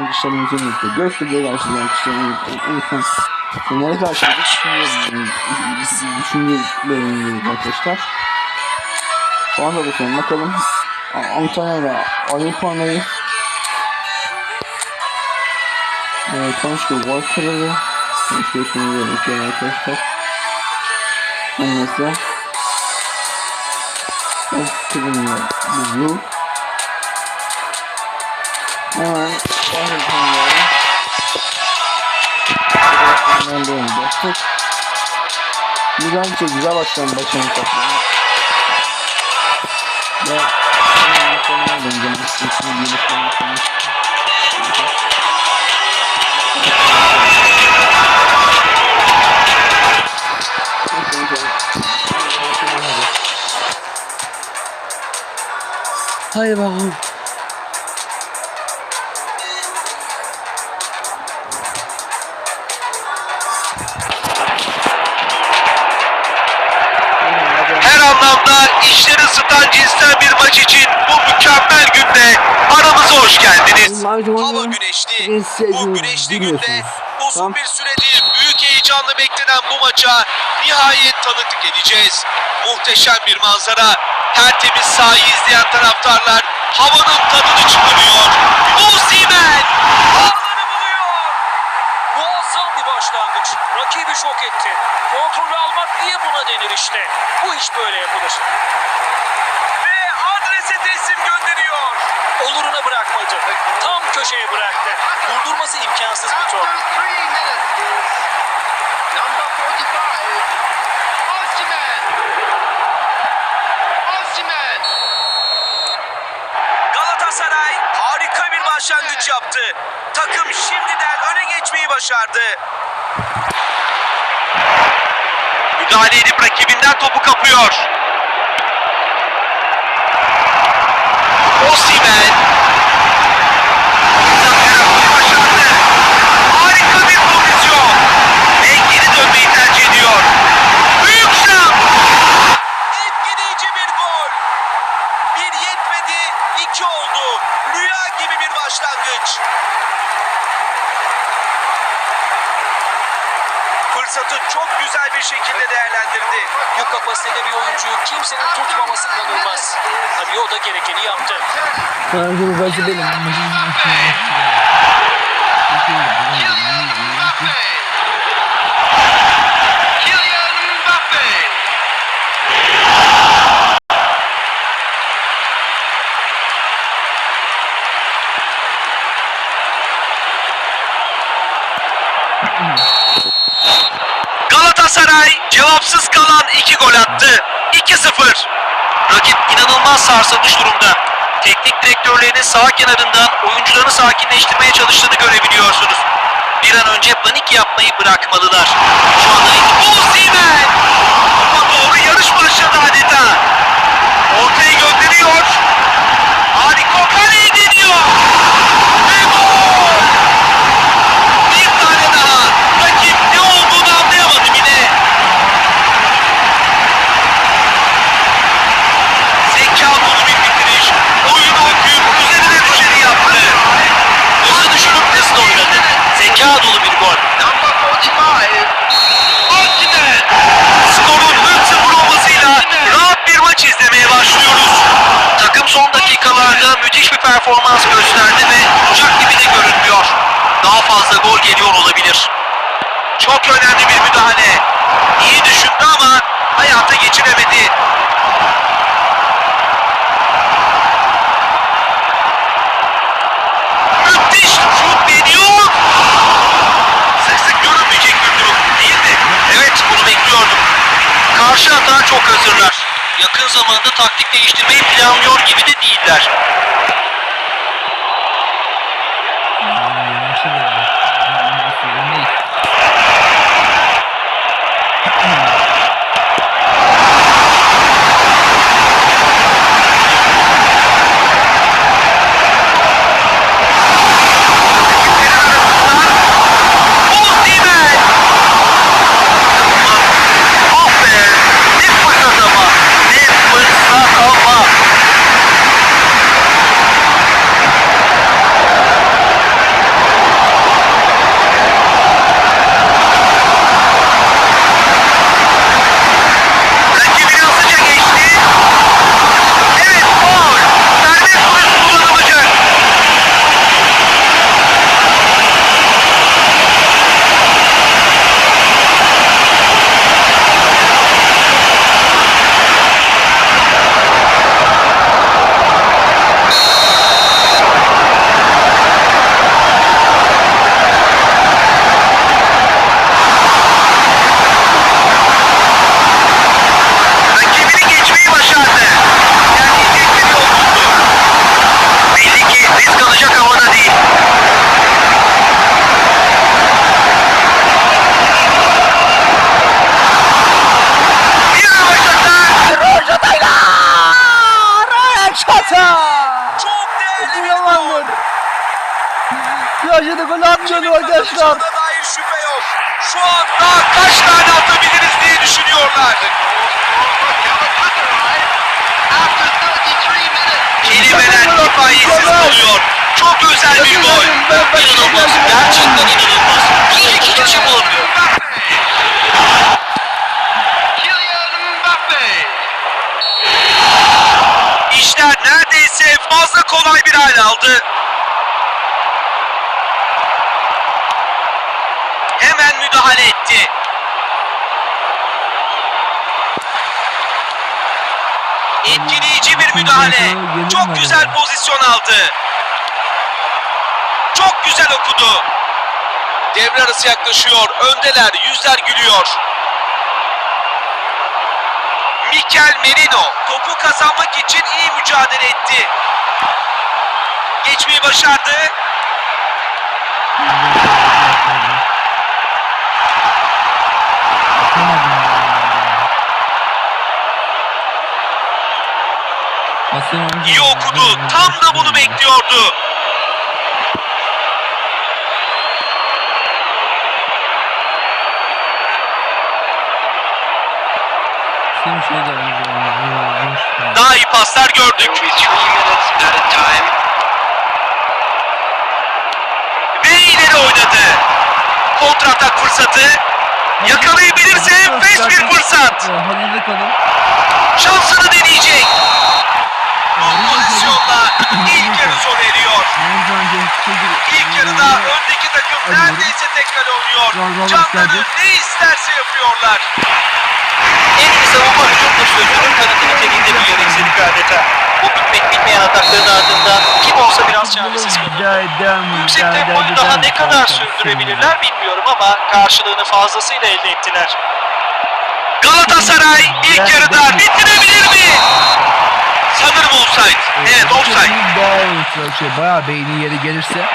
Arkadaşlarımızı unuttuk. Göztepe'ye karşılayan kişilerin unutmayın. Fener'e karşıladık. Düşüncelerimiz arkadaşlar. Şu anda da sonra bakalım. A- Antalya'da oyun puanları. Evet, kralı. Konuşku şunu görüntüyor arkadaşlar. Neyse. Of kırılmıyor. Bu Oyun bastık. Güzel bir şey, güzel başlayan başlayan toplamı. Ve. Cinsten bir maç için bu mükemmel günde aramıza hoş geldiniz. Hava güneşli. Bu güneşli günde uzun bir süredir büyük heyecanla beklenen bu maça nihayet tanıklık edeceğiz. Muhteşem bir manzara. Tertemiz sahayı izleyen taraftarlar havanın tadını çıkarıyor. Osimhen! Ağları buluyor. Muazzam bir başlangıç. Rakibi şok etti. Kontrolü almak diye buna denir işte. Bu iş böyle yapılır. Ve adrese teslim gönderiyor. Oluruna bırakmadı. Tam köşeye bıraktı. Durdurması imkansız bir top. After three minutes, number 45, Osimhen. Osimhen. Galatasaray harika bir başlangıç yaptı. Takım şimdiden öne geçmeyi başardı. Müdahale edip rakibinden topu kapıyor. Osimhen. Başardı. Harika bir pozisyon. Ve geri dönmeyi tercih ediyor. Büyük şans. Etkileyici bir gol. Bir yetmedi, iki oldu. Rüya gibi bir başlangıç. Fırsatı çok güzel bir şekilde değerlendirdi. Bu kapasitede bir oyuncuyu kimsenin tutmaması inanılmaz. Tabii o da gerekeni yaptı. Galatasaray cevapsız kalan iki gol attı. 2-0. Rakip inanılmaz sarsılmış durumda. Teknik direktörlerinin sağ kenarından oyuncularını sakinleştirmeye çalıştığını görebiliyorsunuz. Bir an önce panik yapmayı bırakmalılar. Şu anda Osimhen! Ama doğru yarış başladı adeta. Ortaya gönderiyor. Harika kaleye deniyor. Ve gol! Bir tane daha. Rakip ne olduğunu anlayamadı bile. Zeka dolu bir bitiriş. Oyunu okuyup üzerine düşeni yaptı. Hızlı düşünüp hızlı oynadı. Zeka dolu bir gol. Number 45, Osimhen! Skorun 3-0 olmasıyla rahat bir maç izlemeye başlıyoruz. Takım son dakikalarda müthiş bir performans gösterdi ve uçak gibi de görünmüyor. Daha fazla gol geliyor olabilir. Çok önemli bir müdahale. İyi düşündü ama hayata geçiremedi. Müthiş şut deniyor. Sık sık görünmeyecek bir durum değil? Evet bunu bekliyordum. Karşı atağa çok hazırlar. Yakın zamanda taktik değiştirmeyi planlıyor gibi de değiller. Atmıyordu arkadaşlar. Dair şüphe yok. Şu anda kaç tane atabiliriz diye düşünüyorlar. After 33 minutes. Kelimeler kifayetsiz kalıyor. Çok özel bir gol. İnanılmaz. Gerçekten inanılmaz. Diyecek hiçbir şey etti. Etkileyici bir müdahale. Çok güzel pozisyon aldı. Çok güzel okudu. Devre arası yaklaşıyor. Öndeler. Yüzler gülüyor. Mikel Merino topu kazanmak için iyi mücadele etti. Geçmeyi başardı. İyi okudu. Tam da bunu bekliyordu. Daha iyi paslar gördük. Ve ileri oynadı. Kontratak fırsatı. Yakalayabilirse enfes bir fırsat. Şansını deneyecek. Oynuyor. Canları ne isterse yapıyorlar. En iyi savunma hücumdur sözünün kanıtı niteliğinde bir izledik adeta. Bu bitmek bitmeyen atakların ardından kim olsa biraz çaresiz kalır. Yüksek tempoyu daha ne kadar sürdürebilirler bilmiyorum ama karşılığını fazlasıyla elde ettiler. Galatasaray ilk yarıda bitirebilir mi? Sanırım offside. Evet offside. Bayağı beyni yeri gelirse.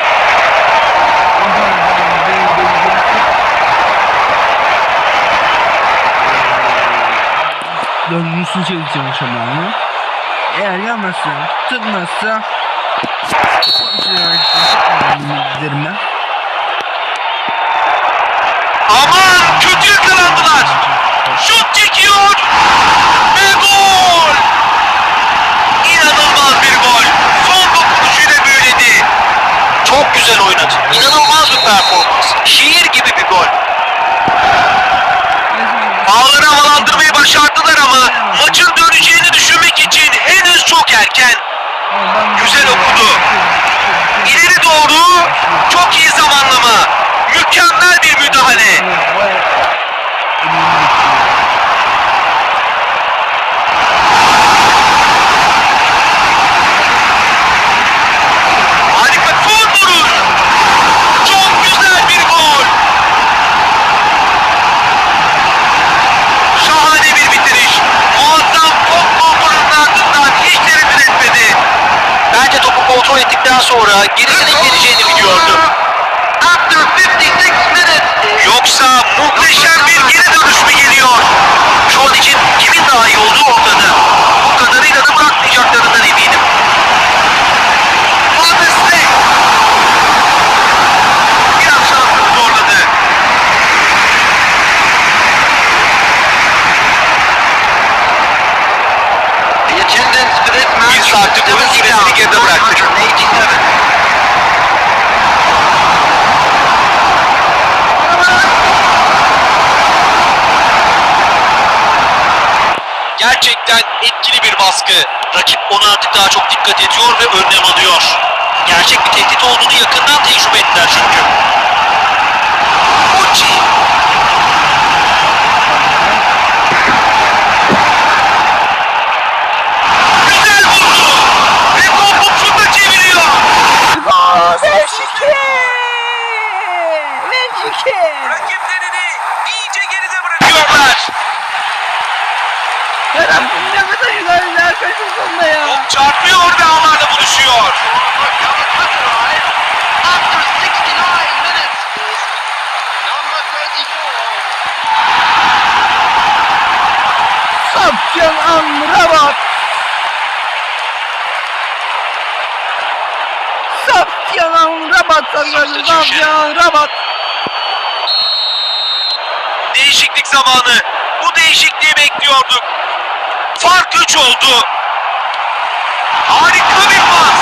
Dördüncüsünü çekeceğim şamanı. Eğer yanmazsa, tutmazsa Dirme. Aman kötü yakalandılar. Şut çekiyor. Ve gol. İnanılmaz bir gol. Son dokunuşuyla büyüledi. Çok güzel oynadı. İnanılmaz bir performans. Şiir gibi bir gol. Ağları havalandırmayı başardılar ama maçın döneceğini düşünmek için henüz çok erken. Güzel okudu. İleri doğru kontrol ettikten sonra gerisinin geleceğini biliyordu. After 56 minutes. Yoksa muhteşem bir geri dönüş mü geliyor? İçin kimin daha iyi olduğu ortada. Bu kadarıyla da bırakmayacaklarından eminim. Bir saatlik oyun süresini geride bıraktık. Gerçekten etkili bir baskı. Rakip ona artık daha çok dikkat ediyor ve önlem alıyor. Gerçek bir tehdit olduğunu yakından tecrübe ettiler çünkü. Uchi. Number 34. Safyan Amrabat. Safyan Amrabat. Rabat saklandı. Safyan Rabat. Değişiklik zamanı. Bu değişikliği bekliyorduk. Fark 3 oldu. Harika bir pas.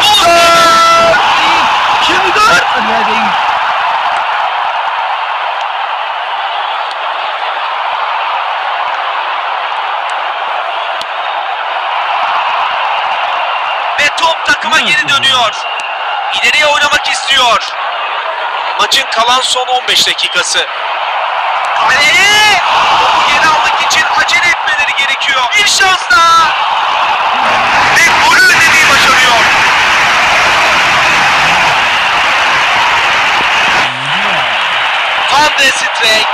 Osimhen! Şimdi dur. Hadi değil. Ve top takıma dönüyor. İleriye oynamak istiyor. Maçın kalan son 15 dakikası. Kamerayı topu geri almak için acele etmeleri gerekiyor. Bir şans daha. Ve golü ödemeyi başarıyor. Van de Streek.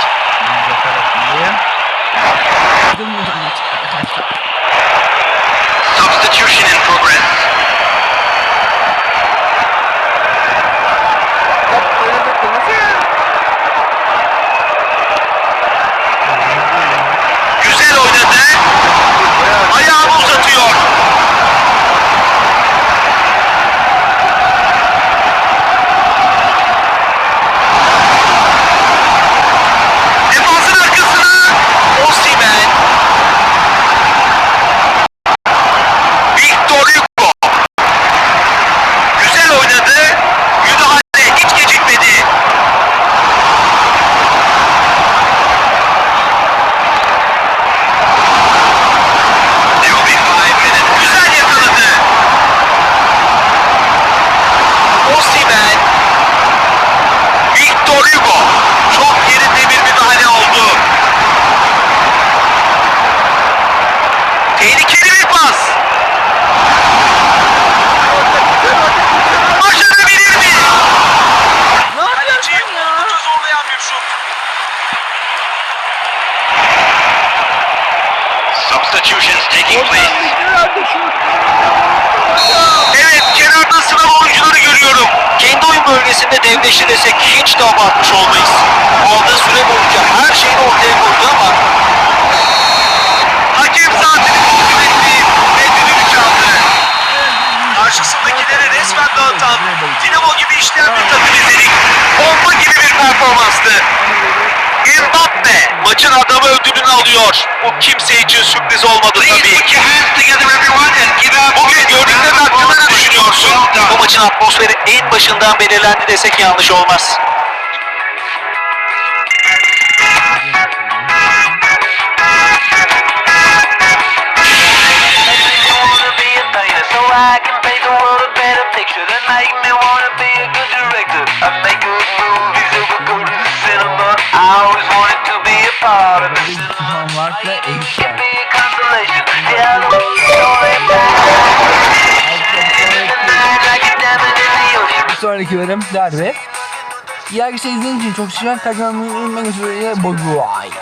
Substitution in progress. Güzel oynadı. Ayağını uzatıyor. Defansın arkasına Osimhen. Victor Hugo. Güzel oynadı. Müdahale hiç gecikmedi. There will be five minutes. Güzel yakaladı. Osimhen. Victor Hugo. Çok yerinde bir müdahale oldu. Tehlikeli bir pas. Başarabilir mi? Ne Kaleciyi yapıyorsun ya? oldukça zorlayan bir şut. Substitutions taking place. Evet kenarda sıra oyuncuları görüyorum. Kendi oyun bölgesinde devleşti desek hiç de abartmış olmayız. Aldığı süre boyunca her şeyini ortaya koydu ama Hakem saatini kontrol etti ve düdüğü çaldı. Karşısındakileri resmen dağıtan, dinamo gibi işleyen bir takım izledik. Bomba gibi bir performanstı. Mbappe maçın adamı ödülünü alıyor. Bu kimse için sürpriz olmadı tabii. out Bugün gördüklerin hakkında ne düşünüyorsun? Bu maçın atmosferi en başından belirlendi desek yanlış olmaz. I can paint the world a better picture. That make me wanna be a good director. Bölüm darbe. İyi izlediğiniz için çok teşekkür ederim. Tekrar unutmayın. Bye bye.